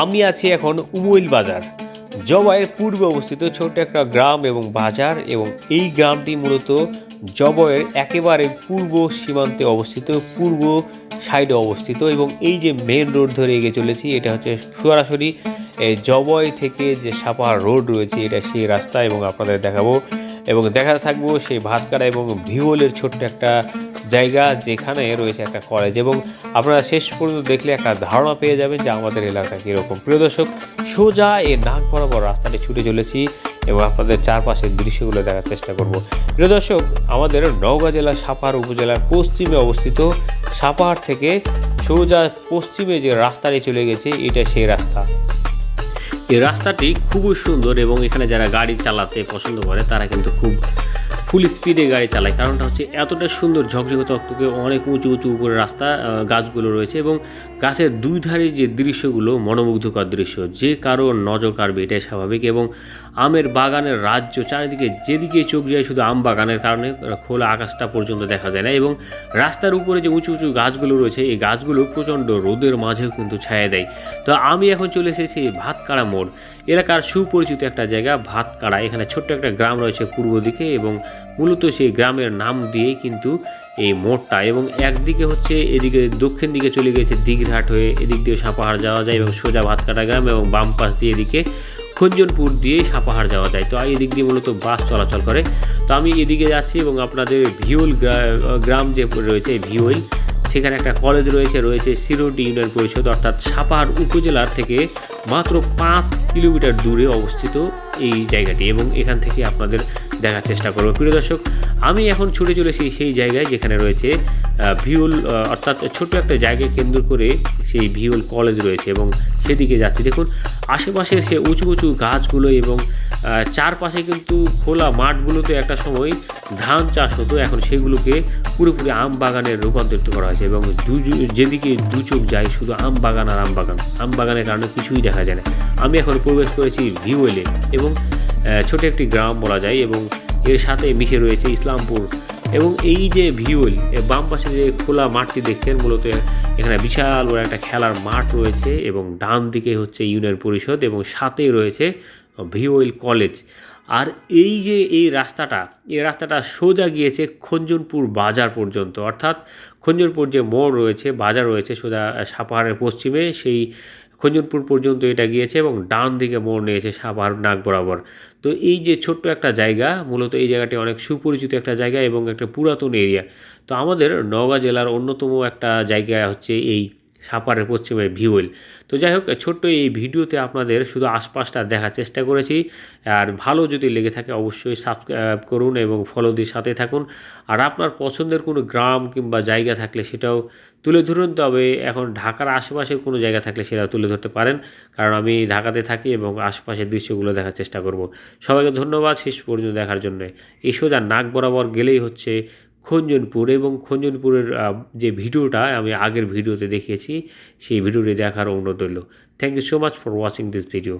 আমি আছি এখন উমইল বাজার, জবাইয়ের পূর্বে অবস্থিত ছোট্ট একটা গ্রাম এবং বাজার এবং এই গ্রামটি মূলত জবয়ের একেবারে পূর্ব সীমান্তে অবস্থিত, পূর্ব সাইডে অবস্থিত এবং এই যে মেন রোড ধরে এগিয়ে চলেছি এটা হচ্ছে সরাসরি জবয় থেকে যে সাপাহার রোড রয়েছে এটা সেই রাস্তা এবং আপনাদের দেখাবো এবং দেখাতে থাকব সেই ভাতকাটা এবং ভিওলের ছোট্ট একটা জায়গা যেখানে রয়েছে একটা কলেজ এবং আপনারা শেষ পর্যন্ত দেখলে একটা ধারণা পেয়ে যাবেন যে আমাদের এলাকা কীরকম। প্রিয় দর্শক, সোজা এ নাক বরাবর রাস্তাটি ছুটে চলেছি এবং আপনাদের চারপাশের দৃশ্যগুলো দেখার চেষ্টা করব। প্রিয় দর্শক, আমাদের নওগাঁ জেলার সাপাহার উপজেলার পশ্চিমে অবস্থিত সাপাহার থেকে সোজা পশ্চিমে যে রাস্তাটি চলে গেছে, এটা সেই রাস্তা। এই রাস্তাটি খুবই সুন্দর এবং এখানে যারা গাড়ি চালাতে পছন্দ করে, তারা কিন্তু খুব ফুল স্পিডে গাড়ি চালায়। কারণটা হচ্ছে এতটা সুন্দর ঝকঝকে চকচকে অনেক উঁচু উঁচু উপরে রাস্তা গাছগুলো রয়েছে এবং গাছের দুই ধারে যে দৃশ্যগুলো, মনোমুগ্ধকর দৃশ্য, যে কারও নজর কাড়বে এটাই স্বাভাবিক এবং আমের বাগানের রাজ্য, চারিদিকে যেদিকে চোখ যায় শুধু আম বাগানের কারণে খোলা আকাশটা পর্যন্ত দেখা যায় না এবং রাস্তার উপরে যে উঁচু উঁচু গাছগুলো রয়েছে, এই গাছগুলো প্রচণ্ড রোদের মাঝেও কিন্তু ছায়া দেয়। তো আমি এখন চলে এসেছি ভাতকাড়া মোড়। এলাকার সুপরিচিত একটা জায়গা, ভাতকাড়া। এখানে ছোট্ট একটা গ্রাম রয়েছে পূর্ব দিকে এবং মূলত সেই গ্রামের নাম দিয়েই কিন্তু এই মোড়টা এবং একদিকে হচ্ছে এদিকে দক্ষিণ দিকে চলে গেছে দিঘিরহাট হয়ে এদিক দিয়ে সাপাহার যাওয়া যায় এবং সোজা ভাতকাটা গ্রাম এবং বাম পাশ দিয়ে এদিকে খঞ্জনপুর দিয়ে সাপাহার যাওয়া যায়। তো এদিক দিয়ে মূলত বাস চলাচল করে। তো আমি এদিকে যাচ্ছি এবং আপনাদের ভিওল গ্রাম যে রয়েছে ভিওল সেখানে একটা কলেজ রয়েছে রয়েছে সিরোডি ইউনিয়ন পরিষদ অর্থাৎ সাপাহার উপজেলার থেকে মাত্র পাঁচ কিলোমিটার দূরে অবস্থিত এই জায়গাটি এবং এখান থেকে আপনাদের দেখার চেষ্টা করব। প্রিয় দর্শক, আমি এখন ছুটে চলেছি সেই জায়গায় যেখানে রয়েছে ভিওল অর্থাৎ ছোট্ট একটা জায়গায় কেন্দ্র করে সেই ভিওল কলেজ রয়েছে এবং সেদিকে যাচ্ছি। দেখুন, আশেপাশে সে উঁচু উঁচু গাছগুলো এবং চারপাশে কিন্তু খোলা মাঠগুলোতে একটা সময় ধান চাষ হতো। এখন সেগুলোকে পুরোপুরি আম বাগানে রূপান্তরিত করা হয়েছে এবং যেদিকে দু চোখ যায়, শুধু আম বাগান আর আম বাগান। আম বাগানের কারণে কিছুই দেখা যায় না। আমি এখন প্রবেশ করেছি ভিওয়েলে এবং ছোট একটি গ্রাম বলা যায় এবং এর সাথে মিশে রয়েছে ইসলামপুর। এবং এই যে ভিউল বাম পাশে যে খোলা মাঠটি দেখছেন, মূলত এখানে বিশাল বড় একটা খেলার মাঠ রয়েছে এবং ডান দিকে হচ্ছে ইউনিয়ন পরিষদ এবং সাথে রয়েছে ভিওইল কলেজ আর এই যে এই রাস্তাটা এই রাস্তাটা সোজা গিয়েছে খঞ্জনপুর বাজার পর্যন্ত। অর্থাৎ খঞ্জনপুর যে মোড় রয়েছে, বাজার রয়েছে সোজা সাপাহারের পশ্চিমে, সেই খঞ্জনপুর পর্যন্ত এটা গিয়েছে এবং ডান দিকে মোড় নিয়েছে সাভার নাক বরাবর। তো এই যে ছোট্ট একটা জায়গা, মূলত এই জায়গাটি অনেক সুপরিচিত একটা জায়গা এবং একটা পুরাতন এরিয়া। তো আমাদের নওগাঁ জেলার অন্যতম একটা জায়গা হচ্ছে এই সাপারের পশ্চিমে ভিউয়েল তো যাই হোক, ছোট্ট এই ভিডিওতে আপনাদের শুধু আশপাশটা দেখার চেষ্টা করেছি। আর ভালো যদি লেগে থাকে অবশ্যই সাবস্ক্রাইব করুন এবং ফলো দিয়ে সাথে থাকুন। আর আপনার পছন্দের কোনো গ্রাম কিংবা জায়গা থাকলে সেটাও তুলে ধরুন। তবে এখন ঢাকার আশেপাশে কোনো জায়গা থাকলে সেটাও তুলে ধরতে পারেন। কারণ আমি ঢাকাতে থাকি এবং আশপাশের দৃশ্যগুলো দেখার চেষ্টা করব। সবাইকে ধন্যবাদ। শেষ পর্যন্ত দেখার জন্য। এই সোজা নাক বরাবর গেলেই হচ্ছে খঞ্জনপুর এবং খঞ্জনপুরের যে ভিডিওটা আমি আগের ভিডিওতে দেখিয়েছি, সেই ভিডিওটি দেখার অনুরোধ রইল। Thank you so much for watching this video